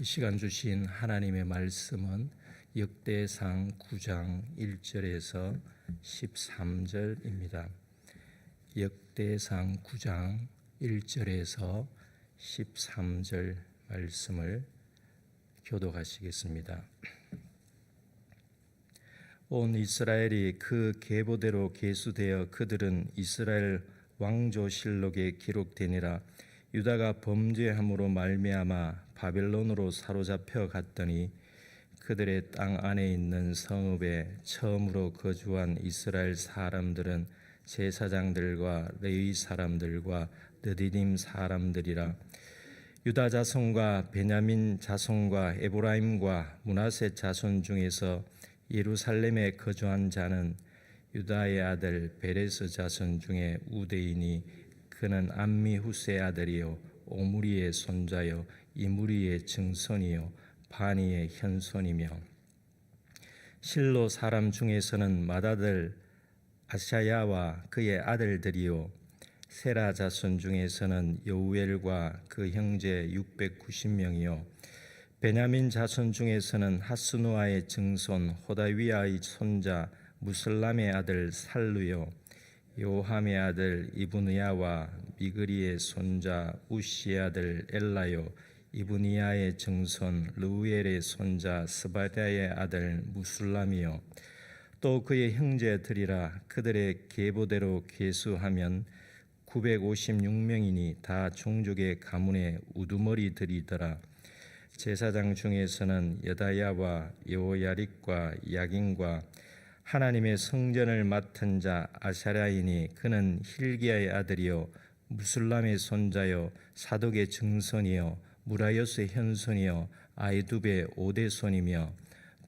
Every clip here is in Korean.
이 시간 주신 하나님의 말씀은 역대상 9장 1절에서 13절입니다. 역대상 9장 1절에서 13절 말씀을 교독하시겠습니다. 온 이스라엘이 그 계보대로 계수되어 그들은 이스라엘 왕조실록에 기록되니라 유다가 범죄함으로 말미암아 바벨론으로 사로잡혀 갔더니 그들의 땅 안에 있는 성읍에 처음으로 거주한 이스라엘 사람들은 제사장들과 레위 사람들과 느디님 사람들이라. 유다 자손과 베냐민 자손과 에브라임과 문하세 자손 중에서 예루살렘에 거주한 자는 유다의 아들 베레스 자손 중에 우대이니 그는 암미후스의 아들이요 오므리의 손자요 이무리의 증손이요 바니의 현손이며 실로 사람 중에서는 맏아들 아샤야와 그의 아들들이요 세라 자손 중에서는 여우엘과 그 형제 690명이요 베냐민 자손 중에서는 하스누아의 증손 호다위아의 손자 무슬람의 아들 살루요 요함의 아들 이브니야와 미그리의 손자 우시의 아들 엘라요 이브니야의 증손 루엘의 손자 스바다의 아들 무슬람이요. 또 그의 형제들이라 그들의 계보대로 계수하면 956명이니 다 종족의 가문의 우두머리들이더라. 제사장 중에서는 여다야와 여호야릭과 야긴과 하나님의 성전을 맡은 자 아샤라이니 그는 힐기야의 아들이요 무슬람의 손자요 사독의 증손이요 무라요스의 현손이요 아이두베의 오대손이며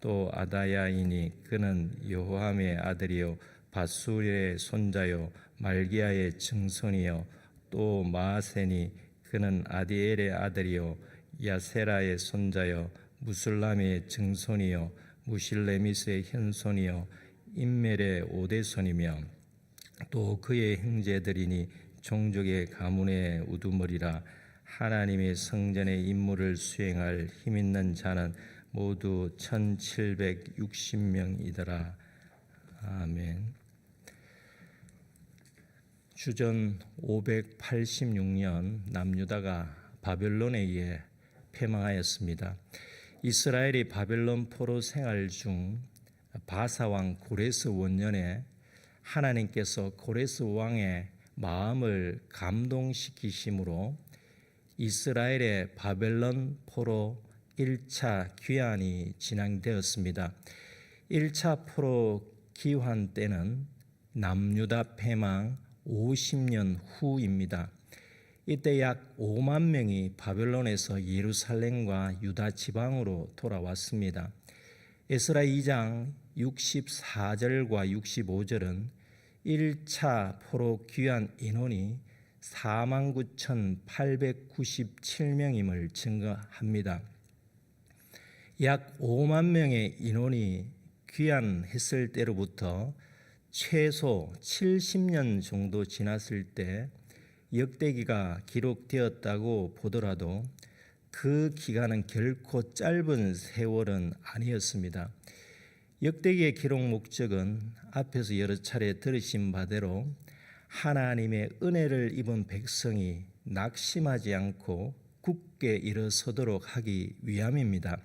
또 아다야이니 그는 여호함의 아들이요 바술의 손자요 말기야의 증손이요 또 마아세니 그는 아디엘의 아들이요 야세라의 손자요 무슬람의 증손이요 무실레미스의 현손이요 인멜의 오대손이며 또 그의 형제들이니 종족의 가문의 우두머리라 하나님의 성전의 임무를 수행할 힘 있는 자는 모두 1760명이더라. 아멘. 주전 586년 남유다가 바벨론에 의해 패망하였습니다. 이스라엘이 바벨론 포로 생활 중 바사왕 고레스 원년에 하나님께서 고레스 왕의 마음을 감동시키심으로 이스라엘의 바벨론 포로 1차 귀환이 진행되었습니다. 1차 포로 귀환 때는 남유다 패망 50년 후입니다. 이때 약 5만 명이 바벨론에서 예루살렘과 유다 지방으로 돌아왔습니다. 에스라 2장 64절과 65절은 1차 포로 귀한 인원이 49,897명임을 증거합니다. 약 5만 명의 인원이 귀환했을 때로부터 최소 70년 정도 지났을 때 역대기가 기록되었다고 보더라도 그 기간은 결코 짧은 세월은 아니었습니다. 역대기의 기록 목적은 앞에서 여러 차례 들으신 바대로 하나님의 은혜를 입은 백성이 낙심하지 않고 굳게 일어서도록 하기 위함입니다.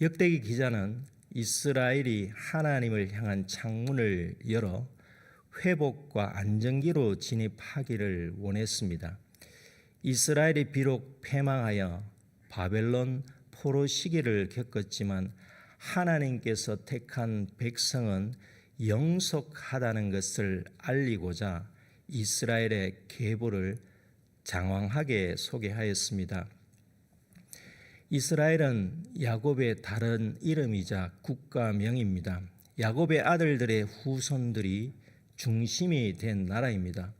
역대기 기자는 이스라엘이 하나님을 향한 창문을 열어 회복과 안정기로 진입하기를 원했습니다. 이스라엘이 비록 패망하여 바벨론 포로 시기를 겪었지만 하나님께서 택한 백성은 영속하다는 것을 알리고자 이스라엘의 계보를 장황하게 소개하였습니다. 이스라엘은 야곱의 다른 이름이자 국가명입니다. 야곱의 아들들의 후손들이 중심이 된 나라입니다.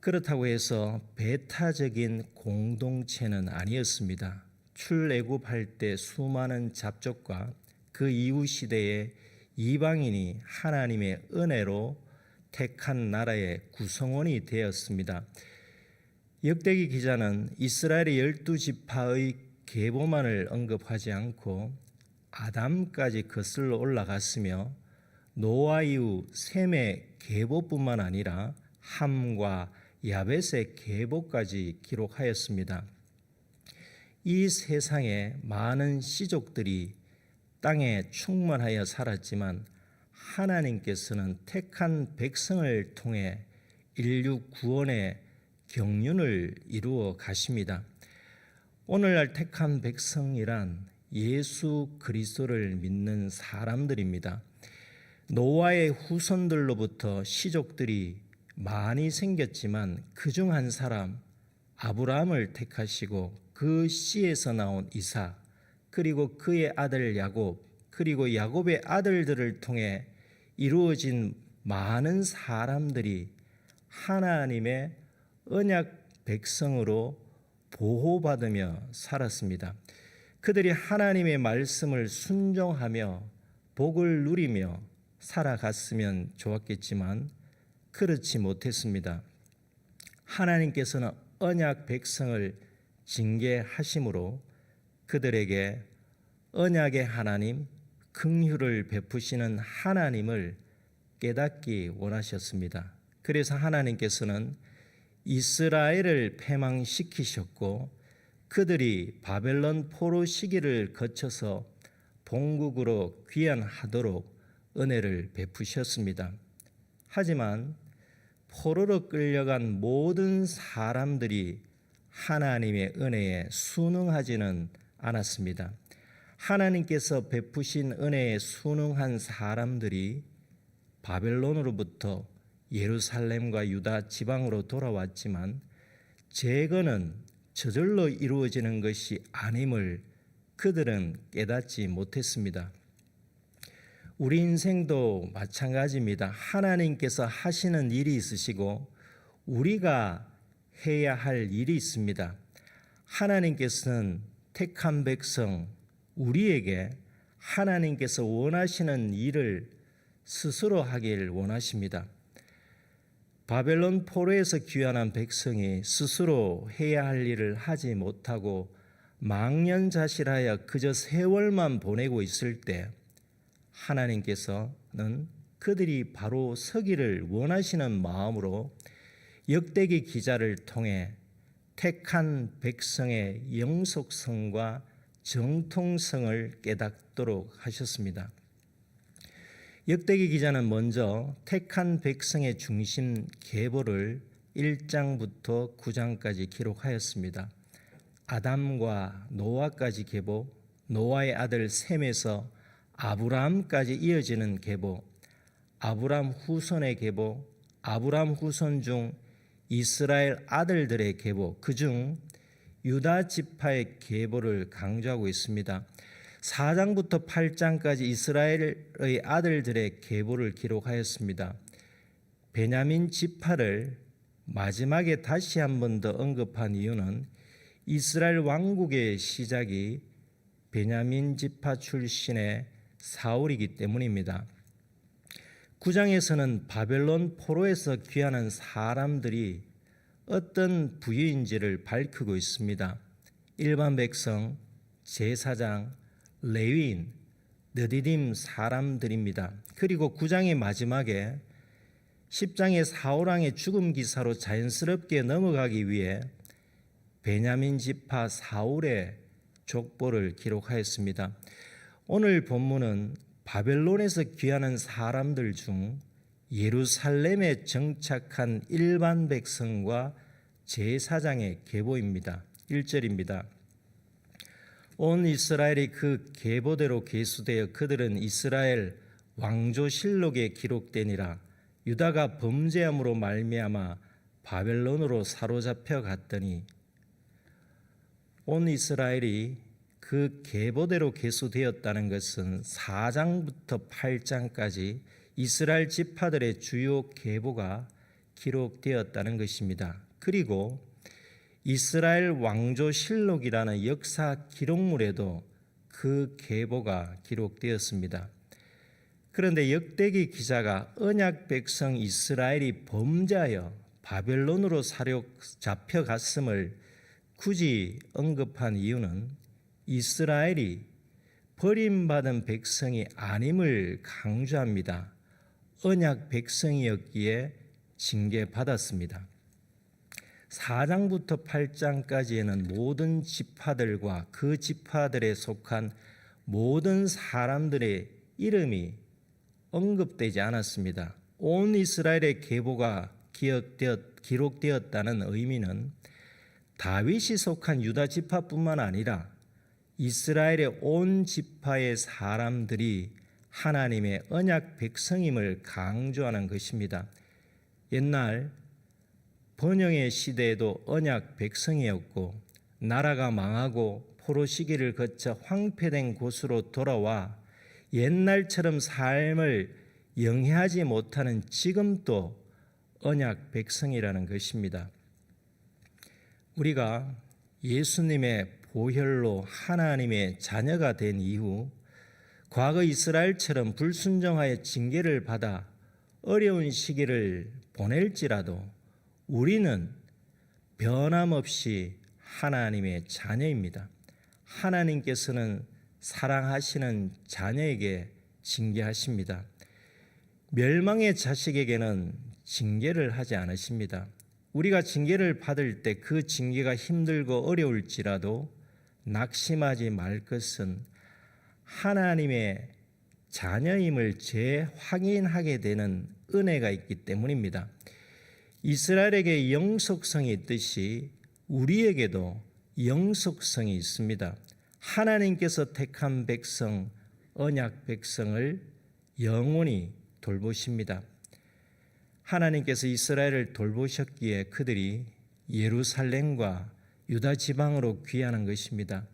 그렇다고 해서 배타적인 공동체는 아니었습니다. 출애굽할 때 수많은 잡족과 그 이후 시대에 이방인이 하나님의 은혜로 택한 나라의 구성원이 되었습니다. 역대기 기자는 이스라엘의 열두 지파의 계보만을 언급하지 않고 아담까지 거슬러 올라갔으며 노아 이후 셈의 계보뿐만 아니라 함과 야벳의 계보까지 기록하였습니다. 이 세상에 많은 씨족들이 땅에 충만하여 살았지만 하나님께서는 택한 백성을 통해 인류 구원의 경륜을 이루어 가십니다. 오늘날 택한 백성이란 예수 그리스도를 믿는 사람들입니다. 노아의 후손들로부터 시족들이 많이 생겼지만 그 중 한 사람 아브라함을 택하시고 그 씨에서 나온 이삭 그리고 그의 아들 야곱 그리고 야곱의 아들들을 통해 이루어진 많은 사람들이 하나님의 언약 백성으로 보호받으며 살았습니다. 그들이 하나님의 말씀을 순종하며 복을 누리며 살아갔으면 좋았겠지만 그렇지 못했습니다. 하나님께서는 언약 백성을 징계하심으로 그들에게 언약의 하나님, 긍휼을 베푸시는 하나님을 깨닫기 원하셨습니다. 그래서 하나님께서는 이스라엘을 패망시키셨고 그들이 바벨론 포로 시기를 거쳐서 본국으로 귀환하도록 은혜를 베푸셨습니다. 하지만 포로로 끌려간 모든 사람들이 하나님의 은혜에 순응하지는 않았습니다. 하나님께서 베푸신 은혜에 순응한 사람들이 바벨론으로부터 예루살렘과 유다 지방으로 돌아왔지만 재건은 저절로 이루어지는 것이 아님을 그들은 깨닫지 못했습니다. 우리 인생도 마찬가지입니다. 하나님께서 하시는 일이 있으시고 우리가 해야 할 일이 있습니다. 하나님께서는 택한 백성 우리에게 하나님께서 원하시는 일을 스스로 하길 원하십니다. 바벨론 포로에서 귀환한 백성이 스스로 해야 할 일을 하지 못하고 망연자실하여 그저 세월만 보내고 있을 때 하나님께서는 그들이 바로 서기를 원하시는 마음으로 역대기 기자를 통해 택한 백성의 영속성과 정통성을 깨닫도록 하셨습니다. 역대기 기자는 먼저 택한 백성의 중심 계보를 1장부터 9장까지 기록하였습니다. 아담과 노아까지 계보, 노아의 아들 셈에서 아브라함까지 이어지는 계보, 아브라함 후손의 계보, 아브라함 후손 중 이스라엘 아들들의 계보, 그중 유다 지파의 계보를 강조하고 있습니다. 4장부터 8장까지 이스라엘의 아들들의 계보를 기록하였습니다. 베냐민 지파를 마지막에 다시 한 번 더 언급한 이유는 이스라엘 왕국의 시작이 베냐민 지파 출신의 사울이기 때문입니다. 9장에서는 바벨론 포로에서 귀환한 사람들이 어떤 부유인지를 밝히고 있습니다. 일반 백성, 제사장, 레위인, 느디딤 사람들입니다. 그리고 9장의 마지막에 10장의 사울왕의 죽음 기사로 자연스럽게 넘어가기 위해 베냐민 지파 사울의 족보를 기록하였습니다. 오늘 본문은 바벨론에서 귀하는 사람들 중 예루살렘에 정착한 일반 백성과 제사장의 계보입니다. 1절입니다. 온 이스라엘이 그 계보대로 계수되어 그들은 이스라엘 왕조 실록에 기록되니라 유다가 범죄함으로 말미암아 바벨론으로 사로잡혀 갔더니 온 이스라엘이 그 계보대로 계수되었다는 것은 4장부터 8장까지 이스라엘 지파들의 주요 계보가 기록되었다는 것입니다. 그리고 이스라엘 왕조 실록이라는 역사 기록물에도 그 계보가 기록되었습니다. 그런데 역대기 기자가 언약 백성 이스라엘이 범죄하여 바벨론으로 사륙 잡혀갔음을 굳이 언급한 이유는 이스라엘이 버림받은 백성이 아님을 강조합니다. 언약 백성이었기에 징계받았습니다. 4장부터 8장까지에는 모든 지파들과 그 지파들에 속한 모든 사람들의 이름이 언급되지 않았습니다. 온 이스라엘의 계보가 기록되었다는 의미는 다윗이 속한 유다 지파뿐만 아니라 이스라엘의 온 지파의 사람들이 하나님의 언약 백성임을 강조하는 것입니다. 옛날 번영의 시대에도 언약 백성이었고 나라가 망하고 포로 시기를 거쳐 황폐된 곳으로 돌아와 옛날처럼 삶을 영해하지 못하는 지금도 언약 백성이라는 것입니다. 우리가 예수님의 보혈로 하나님의 자녀가 된 이후 과거 이스라엘처럼 불순종하여 징계를 받아 어려운 시기를 보낼지라도 우리는 변함없이 하나님의 자녀입니다. 하나님께서는 사랑하시는 자녀에게 징계하십니다. 멸망의 자식에게는 징계를 하지 않으십니다. 우리가 징계를 받을 때 그 징계가 힘들고 어려울지라도 낙심하지 말 것은 하나님의 자녀임을 재확인하게 되는 은혜가 있기 때문입니다. 이스라엘에게 영속성이 있듯이 우리에게도 영속성이 있습니다. 하나님께서 택한 백성, 언약 백성을 영원히 돌보십니다. 하나님께서 이스라엘을 돌보셨기에 그들이 예루살렘과 유다 지방으로 귀하는 것입니다.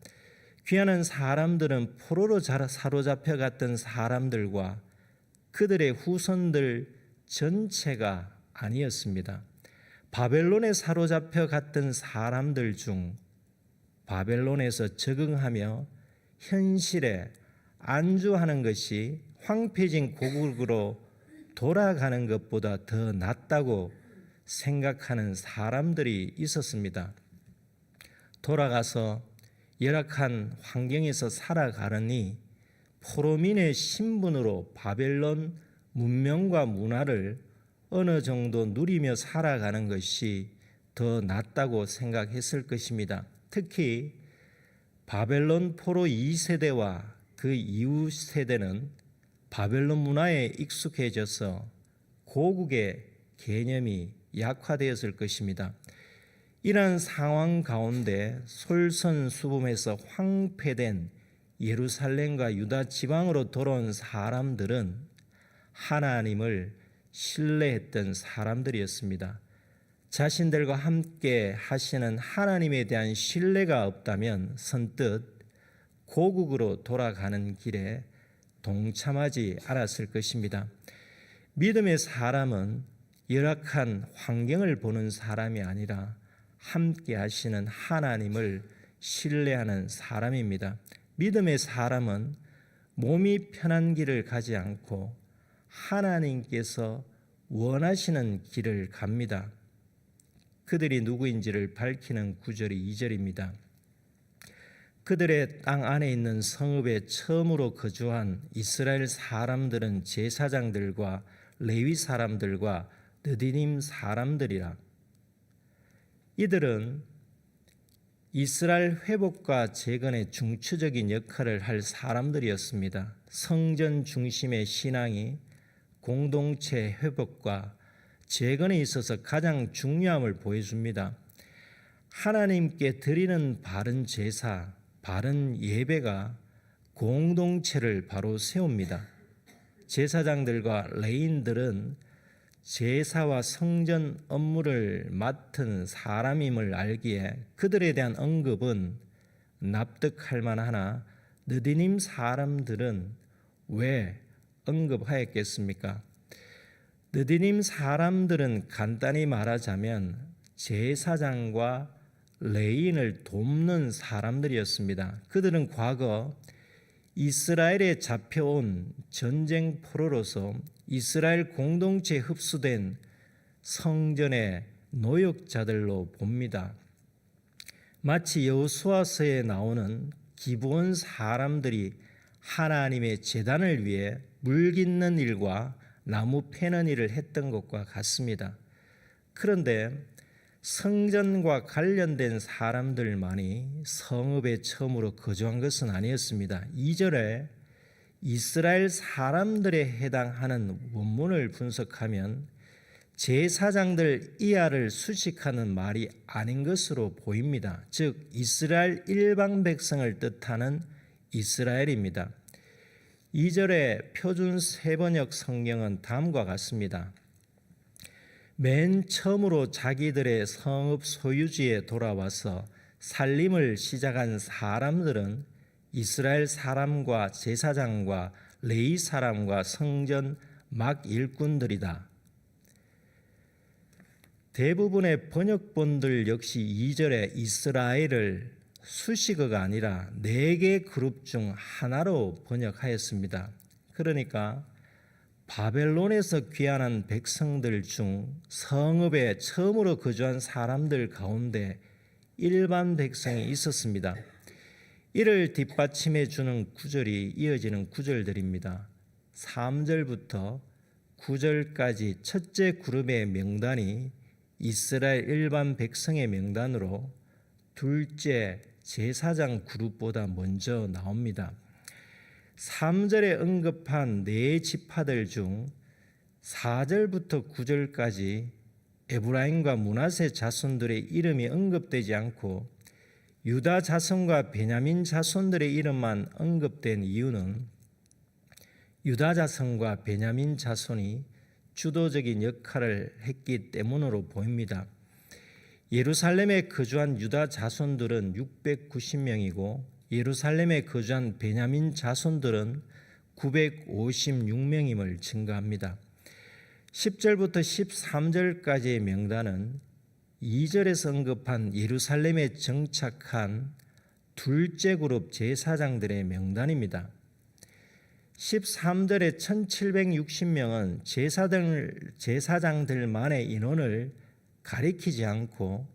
귀하는 사람들은 포로로 사로잡혀 갔던 사람들과 그들의 후손들 전체가 아니었습니다. 바벨론에 사로잡혀 갔던 사람들 중 바벨론에서 적응하며 현실에 안주하는 것이 황폐진 고국으로 돌아가는 것보다 더 낫다고 생각하는 사람들이 있었습니다. 돌아가서 열악한 환경에서 살아가느니 포로민의 신분으로 바벨론 문명과 문화를 어느 정도 누리며 살아가는 것이 더 낫다고 생각했을 것입니다. 특히 바벨론 포로 2세대와 그 이후 세대는 바벨론 문화에 익숙해져서 고국의 개념이 약화되었을 것입니다. 이러한 상황 가운데 솔선수범해서 황폐된 예루살렘과 유다 지방으로 돌아온 사람들은 하나님을 신뢰했던 사람들이었습니다. 자신들과 함께 하시는 하나님에 대한 신뢰가 없다면 선뜻 고국으로 돌아가는 길에 동참하지 않았을 것입니다. 믿음의 사람은 열악한 환경을 보는 사람이 아니라 함께 하시는 하나님을 신뢰하는 사람입니다. 믿음의 사람은 몸이 편한 길을 가지 않고 하나님께서 원하시는 길을 갑니다. 그들이 누구인지를 밝히는 구절이 2절입니다. 그들의 땅 안에 있는 성읍에 처음으로 거주한 이스라엘 사람들은 제사장들과 레위 사람들과 느디님 사람들이라. 이들은 이스라엘 회복과 재건의 중추적인 역할을 할 사람들이었습니다. 성전 중심의 신앙이 공동체 회복과 재건에 있어서 가장 중요함을 보여줍니다. 하나님께 드리는 바른 제사, 바른 예배가 공동체를 바로 세웁니다. 제사장들과 레인들은 제사와 성전 업무를 맡은 사람임을 알기에 그들에 대한 언급은 납득할 만하나 느디님 사람들은 왜 언급하였겠습니까? 느디님 사람들은 간단히 말하자면 제사장과 레인을 돕는 사람들이었습니다. 그들은 과거 이스라엘에 잡혀온 전쟁 포로로서 이스라엘 공동체에 흡수된 성전의 노역자들로 봅니다. 마치 여호수아서에 나오는 기부원 사람들이 하나님의 재단을 위해 물 깃는 일과 나무 패는 일을 했던 것과 같습니다. 그런데 성전과 관련된 사람들만이 성읍에 처음으로 거주한 것은 아니었습니다. 2절에 이스라엘 사람들에 해당하는 원문을 분석하면 제사장들 이하를 수식하는 말이 아닌 것으로 보입니다. 즉 이스라엘 일반 백성을 뜻하는 이스라엘입니다. 2절의 표준 세번역 성경은 다음과 같습니다. 맨 처음으로 자기들의 성읍 소유지에 돌아와서 살림을 시작한 사람들은 이스라엘 사람과 제사장과 레이 사람과 성전 막 일꾼들이다. 대부분의 번역본들 역시 2절에 이스라엘을 수식어가 아니라 네 개 그룹 중 하나로 번역하였습니다. 그러니까 바벨론에서 귀환한 백성들 중 성읍에 처음으로 거주한 사람들 가운데 일반 백성이 있었습니다. 이를 뒷받침해 주는 구절이 이어지는 구절들입니다. 3절부터 9절까지 첫째 그룹의 명단이 이스라엘 일반 백성의 명단으로 둘째 제사장 그룹보다 먼저 나옵니다. 3절에 언급한 네 지파들 중 4절부터 9절까지 에브라임과 문하세 자손들의 이름이 언급되지 않고 유다 자손과 베냐민 자손들의 이름만 언급된 이유는 유다 자손과 베냐민 자손이 주도적인 역할을 했기 때문으로 보입니다. 예루살렘에 거주한 유다 자손들은 690명이고 예루살렘에 거주한 베냐민 자손들은 956명임을 증가합니다. 10절부터 13절까지의 명단은 2절에서 언급한 예루살렘에 정착한 둘째 그룹 제사장들의 명단입니다. 13절의 1760명은 제사들, 제사장들만의 인원을 가리키지 않고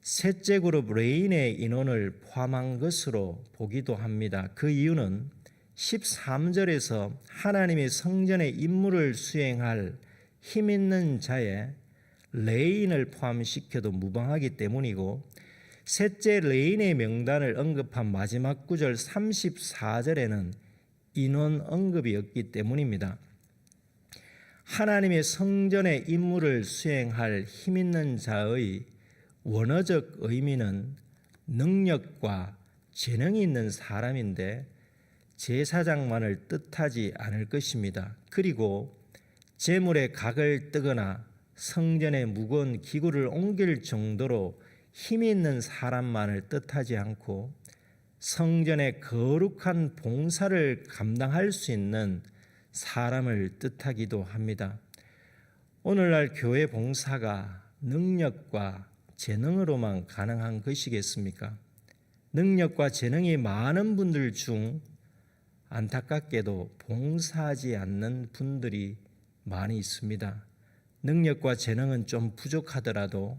셋째 그룹 레인의 인원을 포함한 것으로 보기도 합니다. 그 이유는 13절에서 하나님의 성전의 임무를 수행할 힘 있는 자의 레인을 포함시켜도 무방하기 때문이고 셋째 레인의 명단을 언급한 마지막 구절 34절에는 인원 언급이 없기 때문입니다. 하나님의 성전의 임무를 수행할 힘 있는 자의 원어적 의미는 능력과 재능이 있는 사람인데 제사장만을 뜻하지 않을 것입니다. 그리고 재물의 각을 뜨거나 성전의 무거운 기구를 옮길 정도로 힘이 있는 사람만을 뜻하지 않고 성전의 거룩한 봉사를 감당할 수 있는 사람을 뜻하기도 합니다. 오늘날 교회 봉사가 능력과 재능으로만 가능한 것이겠습니까? 능력과 재능이 많은 분들 중 안타깝게도 봉사하지 않는 분들이 많이 있습니다. 능력과 재능은 좀 부족하더라도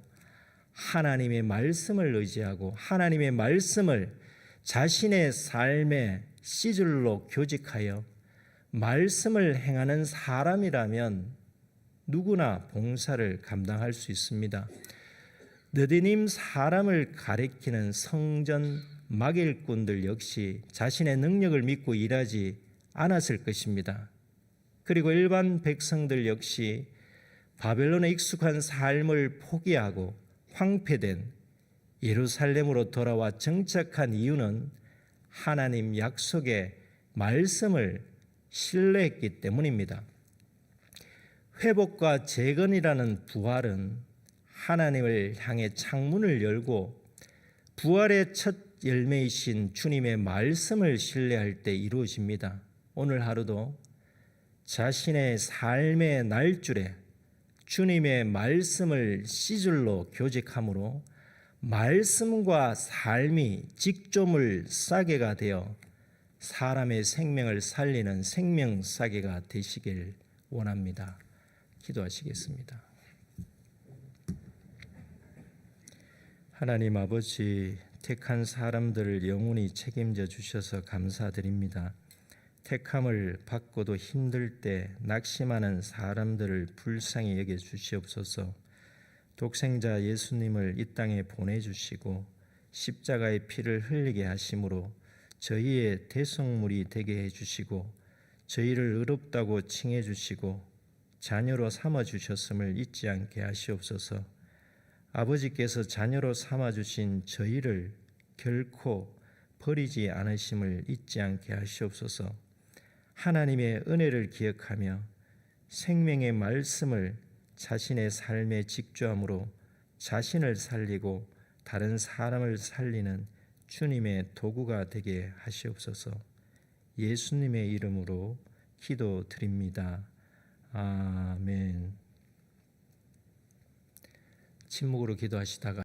하나님의 말씀을 의지하고 하나님의 말씀을 자신의 삶의 시줄로 교직하여 말씀을 행하는 사람이라면 누구나 봉사를 감당할 수 있습니다. 느디님 사람을 가리키는 성전 막일꾼들 역시 자신의 능력을 믿고 일하지 않았을 것입니다. 그리고 일반 백성들 역시 바벨론에 익숙한 삶을 포기하고 황폐된 예루살렘으로 돌아와 정착한 이유는 하나님 약속의 말씀을 신뢰했기 때문입니다. 회복과 재건이라는 부활은 하나님을 향해 창문을 열고 부활의 첫 열매이신 주님의 말씀을 신뢰할 때 이루어집니다. 오늘 하루도 자신의 삶의 날줄에 주님의 말씀을 시줄로 교직함으로 말씀과 삶이 직조물 싸개가 되어 사람의 생명을 살리는 생명 싸개가 되시길 원합니다. 기도하시겠습니다. 하나님 아버지 택한 사람들을 영원히 책임져 주셔서 감사드립니다. 택함을 받고도 힘들 때 낙심하는 사람들을 불쌍히 여겨 주시옵소서. 독생자 예수님을 이 땅에 보내 주시고 십자가의 피를 흘리게 하심으로 저희의 대성물이 되게 해 주시고 저희를 의롭다고 칭해 주시고 자녀로 삼아 주셨음을 잊지 않게 하시옵소서. 아버지께서 자녀로 삼아 주신 저희를 결코 버리지 않으심을 잊지 않게 하시옵소서. 하나님의 은혜를 기억하며 생명의 말씀을 자신의 삶에 직주함으로 자신을 살리고 다른 사람을 살리는 주님의 도구가 되게 하시옵소서. 예수님의 이름으로 기도드립니다. 아멘. 침묵으로 기도하시다가